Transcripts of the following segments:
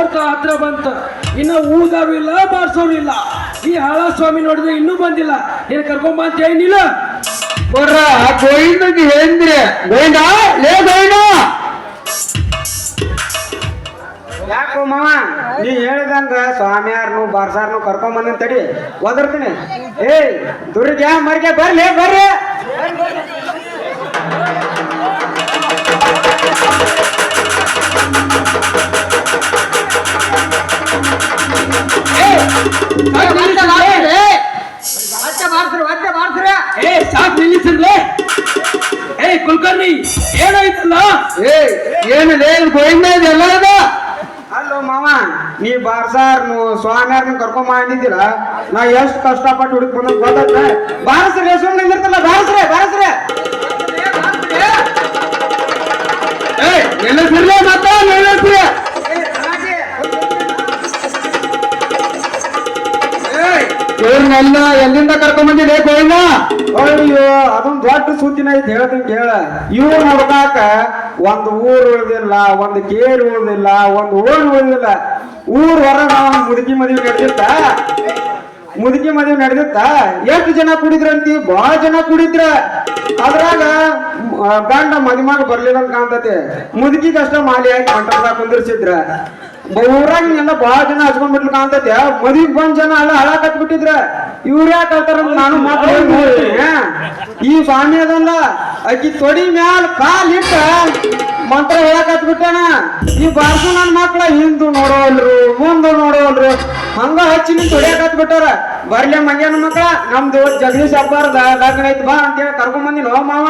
ಮುಹೂರ್ತ ಹತ್ರ ಬಂತ. ಇನ್ನು ಊದಾರು ಇಲ್ಲ ಬಾರಿಸೋರು ಇಲ್ಲ. ಈ ಹಾಳ ಸ್ವಾಮಿ ನೋಡಿದ್ರೆ ಇನ್ನೂ ಬಂದಿಲ್ಲ. ನೀನು ಕರ್ಕೊಂಬ ಅಂತ ಏನಿಲ್ಲ ಬರ್ರ ಗೋವಿಂದಗೆ ಹೇಳಿದ್ರಿ. ಗೋವಿಂದ ಲೇ ಗೋವಿಂದ. ಯಾಕೋ ಮಾವ ನೀ ಹೇಳಿದಂಗ ಸ್ವಾಮಿಯಾರ್ನು ಬಾರ್ಸಾರ್ನು ಕರ್ಕೊಂಬಂದ ತಡಿ ಒದರ್ತೀನಿ. ಏಯ್ ದುರ್ಗ ಮರ್ಗೆ ಬರ್ಲಿ ಬರ್ರಿ. ಕುಲ್ಕರ್ಣಿ ಏನಾಯ್ತಲ್ಲ? ಏ ಏನು ಲೇ ಗೋವಿಂದ ಇದೆಲ್ಲ ಅದ ಅಲ್ಲೋ ಮಾವ ನೀ ಬಾರ್ಸಾರ್ನು ಸ್ವಾಮಿಯಾರ್ನು ಕರ್ಕೊಂಡ್ ಮಾಡಿದ್ದೀರ ನಾ ಎಷ್ಟು ಕಷ್ಟಪಟ್ಟು ಹುಡುಕ್ ಬಂದ ಗೊತ್ತ ಬಾರಸ್ರೆ ಸುಮ್ಮನೆ ನಿಂದಿರ್ತಲ್ಲ ಬಾರಸ್ರೆ ಬಾರಸ್ರೆ. ಏ ನಿಲ್ಲಿಸಿರ್ಲೇ ಮತ್ತ ನಿಲ್ಲಿಸ್ರಿ ಇವ್ರನ್ನೆಲ್ಲ ಎಲ್ಲಿಂದ ಅದೊಂದ್ ದೊಡ್ಡ ಸುದ್ದಿನ ಐತಿ ಹೇಳ್ತೀನಿ ಕೇಳ. ಇವ್ರು ನೋಡ್ದಾಕ ಒಂದ್ ಊರ್ ಉಳ್ದಿಲ್ಲ, ಒಂದ್ ಕೇರ್ ಉಳ್ದಿಲ್ಲ, ಒಂದ್ ಓಣ್ ಉಳ್ದಿಲ್ಲ. ಊರ್ ಹೊರಗ ಒಂದ್ ಮುದುಕಿ ಮದುವೆ ನಡೆದಿತ್ತ? ಮುದುಕಿ ಮದುವೆ ನಡೆದಿತ್ತ? ಎಷ್ಟು ಜನ ಕುಡಿದ್ರಂತಿ ಬಹಳ ಜನ ಕುಡಿದ್ರ. ಅದ್ರಾಗ ಗಂಡ ಮದಿಮಾಗ ಬರ್ಲಿಲ್ಲ ಅಂತ ಕಾಣ್ತತಿ. ಮುದುಕಿ ಅಷ್ಟ ಮಾಲಿ ಹಾಕಿ ಕಂಟ್ರದಾಗ ಕುಂದಿರ್ಸಿದ್ರ. ಊರಾಗ ಎಲ್ಲ ಬಹಳ ಜನ ಹಚ್ಕೊಂಡ್ಬಿಟ್ಲು ಕಾಣ್ತತಿ. ಮದ್ವಿಗ್ ಬಂದ್ ಜನ ಎಲ್ಲ ಹಳ ಕಟ್ಬಿಟ್ಟಿದ್ರ. ಇವ್ರ ಯಾಕೆ ಹೇಳ್ತಾರ ನಾನು ಮಾತ್ರ ಈ ಸ್ವಾಮಿ ಅದಲ್ಲ ಅಕ್ಕಿ ತೊಡಿ ಮ್ಯಾಲ ಕಾಲಿಟ್ಟ ಇಟ್ಟ ಮಂತ್ರ ಹೇಳಕ್ ಹತ್ಬಿಟ್ಟಾನ ಈ ಬಾರ್ಸು ನನ್ನ ಮಕ್ಳ ಹಿಂದು ನೋಡೋಲ್ರು ಮುಂದು ನೋಡೋಲ್ರು ಹಂಗ ಹಚ್ಚಿ ನಿನ್ ಹೊಡ್ಯಾಕ ಹತ್ಬಿಟ್ಟಾರ ಬರ್ಲಿ ಮಂಗ್ಯಾನ ಮಕ್ಳ ನಮ್ದು ಜಗದೀಶ್ ಹಬ್ಬಾರ್ದ ಲಗ್ನ ಐತ್ ಬಾ ಅಂತೇಳಿ ಕರ್ಕೊಂಡ್ ಬಂದಿನ. ಹೋ ಮಾವ.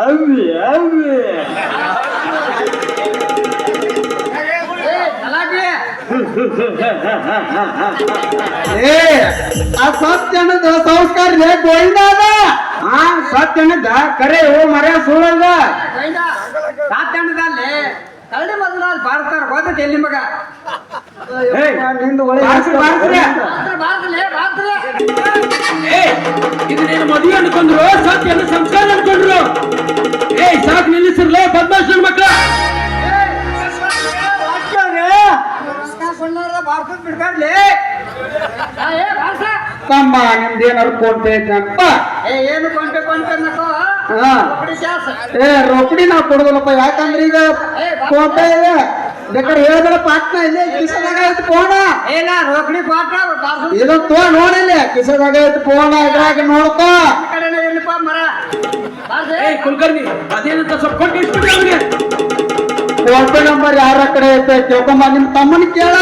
ಅವ್ವಿ, ಅವ್ವಿ. ಏ ಆ ಸತ್ಯನದ ಸಂಸ್ಕಾರ ಗೋವಿಂದ ಅದ. ಆ ಸತ್ಯನದ ಕರೆ ಓ ಮರ ಸುಳ್ಳದ ಸತ್ಯನದಲ್ಲಿ ಕರಡಿ ಮೊದಲ ಬಾರ್ತಾರ ಗೊತ್ತೈತಿ ಎಲ್ಲಿ ಮಗ? ಬಾರ್ತಾರೆ. ಏ ಇದು ನೀನು ಮದುವೆ ಅನ್ಕೊಂಡ್ರು? ಸತ್ಯ ಸಂಸ್ಕಾರ ಅನ್ಕೊಂಡ್ರು. ತಮ್ಮ ನಿಮ್ದೇನಾರು ಅಂತ. ಏ ಏನು ಕೊಂಟೆ ಏ ರೊಕ್ಕಡಿ ನಾವು ಕೊಡುದಿಲ್ಲಪ್ಪ. ಯಾಕಂದ್ರೆ ಈಗ ಕೋಟೆ ಇದೆ. ಬೇಕಾದ್ರೆ ಹೇಳಿದ್ರೆ ಪಾಟ್ನ ಇಲ್ಲೇ ಕಿಸದಾಗ ಐತಿ ಏನ ಬಾರ್ಸೋದ್ ಇದು ತೋ ನೋಡಿಲ್ಲ ಕಿಸದಾಗ ಐತಿ ಫೋನ ಇದ್ರಾಗ ನೋಡ್ಕೋ. ಮರ. ಕುಲ್ಕರ್ಣಿ ಅದೇನಂತ ಸ್ವಲ್ಪ ಕೊಟ್ಟು ಇಟ್ಬಿಡ್ರಿ ಅವ್ರಿಗೆ. ಫೋನ್ ಪೇ ನಂಬರ್ ಯಾರ ಕಡೆ ಐತೆ ಕೇಳ್ಕೊಂಬ ನಿಮ್ ತಮ್ಮನ ಕೇಳ.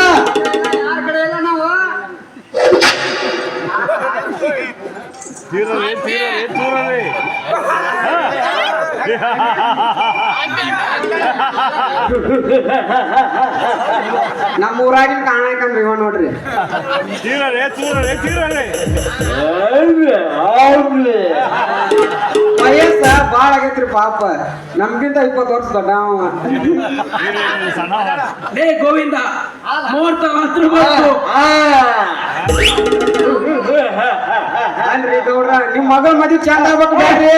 ಯಾರ ಕಡೆ ಇಲ್ಲ ನಾವು? ನಮ್ಮ ಊರಾಗಿನ ಕಾಣಕಂದ್ರಿ ಇವ ನೋಡ್ರಿ. ತೀರಲೆ ತೂರಲೆ ತೀರಲೆ ವಯಸ್ಸ ಬಾಳ ಆಗೈತ್ರಿ ಪಾಪ. ನಮ್ಗಿಂತ ಇಪ್ಪತ್ತು ವರ್ಷ ದೊಡ್ಡ ಏ ಗೋವಿಂದ ಮುಹೂರ್ತ ಮಾತ್ರ ಗೌಡ್ರ ನಿಮ್ ಮಗಳ ಮದಿ ಚಂದ ಆಗ್ಬೇಕು ಬೇಡ್ರಿ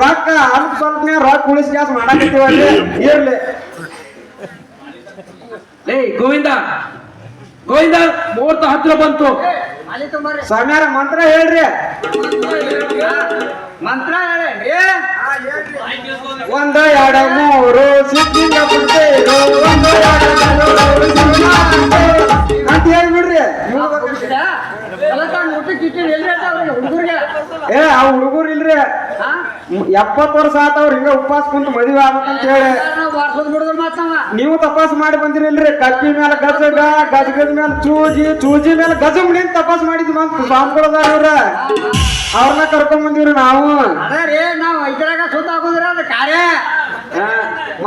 ರೊಕ್ಕ ಅಲ್ಪ ಸ್ವಲ್ಪ ರೊಕ್ಕ ಉಳಿಸಿ ಗ್ಯಾಸ್ ಮಾಡಾಕತ್ತೀವಲ್ರಿ ಇರ್ಲಿ. ಏ ಗೋವಿಂದ. ಗೋವಿಂದ ಮುಹೂರ್ತ ಹತ್ರ ಬಂತು. ಸ್ವಾಮ್ಯಾರ ಮಂತ್ರ ಹೇಳ್ರಿ. ಮಂತ್ರ ಒಂದ ಎರಡ ಮೂರು ಸಿಕ್ಕಿಂದ ಬಿಡ್ತೇರು ಒಂದ ಎರಡ ಏ ಆ ಹುಡುಗರು ಇಲ್ರಿ. ಎಪ್ಪತ್ತು ವರ್ಷ ಆತವ್ರ ಹಿಂಗ ಉಪವಾಸ ಕುಂತ ಮದುವೆ ಆಗ್ಬೇಕಂತ ಹೇಳಿ. ನಾವು ತಪಾಸ್ ಮಾಡಿ ಬಂದಿರಿಲ್ರಿ. ಕಪ್ಪಿ ಮೇಲೆ ಗಜಗ ಗಜಗದ ಮೇಲೆ ಚೂಜಿ ಚೂಜಿ ಮೇಲೆ ಗಜಮ್ ನಿಂತ ತಪಾಸ್ ಮಾಡಿದ್ವಿ ಅಂತ ಸ್ವಾಮಿಗಳದಾರ ಇವ್ರ. ಅವ್ರನ್ನ ಕರ್ಕೊಂಡ್ ಬಂದಿವ್ರಿ ನಾವು. ಅದೇ ರೀ ನಾವು ಇದ್ರಾಗ ಸುತ್ತ ಹಾಕೋದ್ರ ಅದು ಕಾರ್ಯ.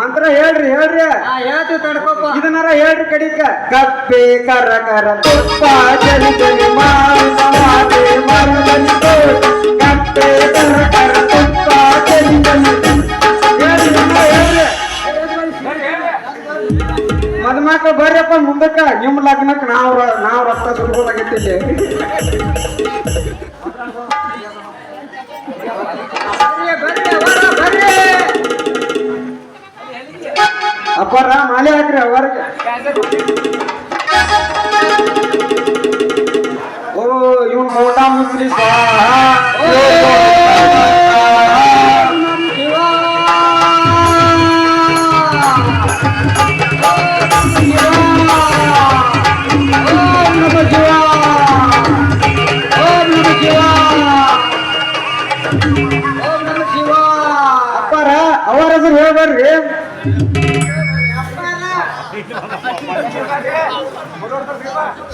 ಮಂತ್ರ ಹೇಳ್ರಿ ಹೇಳ್ರಿ. ಆ ಹೇಳ್ತೀವಿ ತಡ್ಕೋಪ ಇದನ್ನಾರ ಹೇಳ್ರಿ ಕಡಿಕ. ಕಪ್ಪೆ ಕರ ಕರ ತುಪ್ಪ ಜಲಿ ಜಲಿ ಮಾವಿನ ಮಾತೆ ಮರದಲ್ಲಿ ಕಪ್ಪೆ ಕರ ಕರ ತುಪ್ಪ ಜಲಿ ಜಲಿ ಹೇಳ್ರಿ. ಬರ್ರಪ್ಪ ಮುಂದಕ್ಕ. ನಿಮ್ ಲಗ್ನಕ್ಕೆ ನಾವ್ ನಾವು ನಾವ್ ರಕ್ತ ಸುಡ್ಬೋದಾಗೈತಿ ಇಲ್ಲಿ ಬರ್ರಿ, ಬರ್ರಿ, ಹೊರ ಬರ್ರಿ ಅಪ್ಪಾರ ಮಾಲೆ ಹಾಕ್ರಿ ಅವರಿಗೆ ಓ ಇವ್ನು ಮೋಟ ಮುಸ್ಲಿ ಅಪ್ಪಾರ ಅವರ ಹೆಸರು ಹೇಳ್ಬರ್ರಿ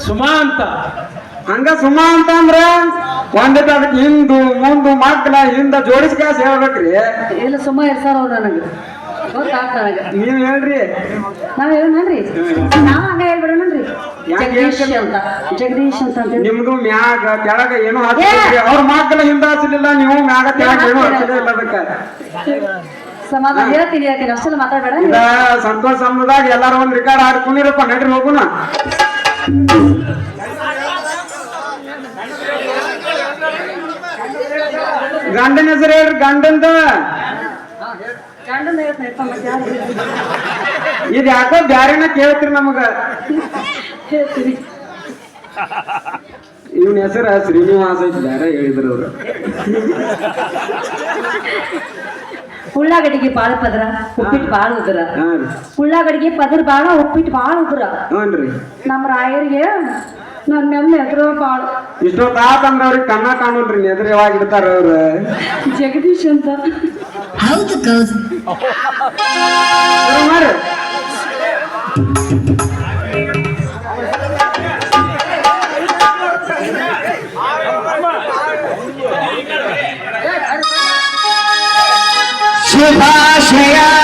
ಸುಮಾ ಅಂತ ಹಂಗ ಸುಮಾಂತ ಅಂದ್ರ ಒಂದಿಟ್ಟು ಅದಕ್ಕೆ ಹಿಂದು ಮುಂದು ಮಕ್ಕಳ ಹಿಂದ ಜೋಡಿಸ್ಕಾಸ್ ಹೇಳ್ಬೇಕ್ರಿ. ಇಲ್ಲ ಸುಮ್ಮ ಇರ್ತಾರ ಅವ್ರು ನನಗೆ. ನೀವ್ ಹೇಳ್ರಿ. ನಾವ್ ಹೇಳ್ರಿ ನಾವ್ ಹಂಗ ಹೇಳ್ಬಿಡೋಣನ್ರಿ. ಯಾಕ್ ಜಗದೀಶ್ ಅಂತ. ಜಗದೀಶ್ ಅಂತ ನಿಮ್ದು ಮ್ಯಾಗ ಕೆಳಗ ಏನು ಅವ್ರ ಮಕ್ಕಳ ಹಿಂದ ಹಚ್ಚಲಿಲ್ಲ ನೀವು ಮ್ಯಾಗ ಕೆಳಗ ಏನು ಹಚ್ಚಲೇ ಇಲ್ಲ ಅದಕ್ಕ. ಸಮಾಧಾನ ಹೇಳ್ತೀನಿ ಹೇಳ್ತೀನಿ. ಅಷ್ಟೆಲ್ಲ ಮಾತಾಡ್ಬೇಡ ಇದ ಸಂತೋಷ ಸಮುದಾಯ ಎಲ್ಲಾರು ಒಂದ್ ರಿಕಾರ್ಡ್ ಹಾಡ್ಕೊಂಡಿರಪ್ಪ ನಡ್ರಿ ಹೋಗೋಣ ಗಂಡನ ಹೆಸರು ಹೇಳ್ರಿ ಗಂಡಂದ. ಗಂಡನ ಹೇಳ್ತೀನಿ ಇಪ್ಪ ಮತ್ತೆ ಯಾರು ಇದ್ ಯಾಕೋ ಬ್ಯಾರಿನ ಕೇಳ್ತೀರಿ ನಮಗ? ಹೇಳ್ತೀನಿ. ಇವನ ಹೆಸರ ಶ್ರೀನಿವಾಸ ಐತಿ ಬ್ಯಾರೆ ಹೇಳಿದ್ರು ಅವ್ರು. ಉಳ್ಳಾಗಡ್ಡಿಗೆ ಬಾಳ ಪದರ ಉಪ್ಪಿಟ್ಟು ಬಾಳ ಉದ್ರ ಹಾ ರೀ ಉಳ್ಳಾಗಡ್ಡಿಗೆ ಪದರ ಬಾಳ ಉಪ್ಪಿಟ್ಟು ಬಾಳ ಉದ್ರ ಹ್ಞೂನ್ರಿ ನಮ್ಮ ರಾಯರಿಗೆ ನನ್ನ ಮೇಲೆ ಎದುರು ಬಾಳ ಇಷ್ಟೊತ್ತ ಆತಂದ್ರ ಅವ್ರಿಗೆ ಕಣ್ಣ ಕಾಣಲ್ರಿ ಎದುರು ಯಾವಾಗ ಇಡ್ತಾರ ಅವ್ರ ಜಗದೀಶ್ ಅಂತ ಹೌದು ಗೌಸ್ সুভাষ হইয়া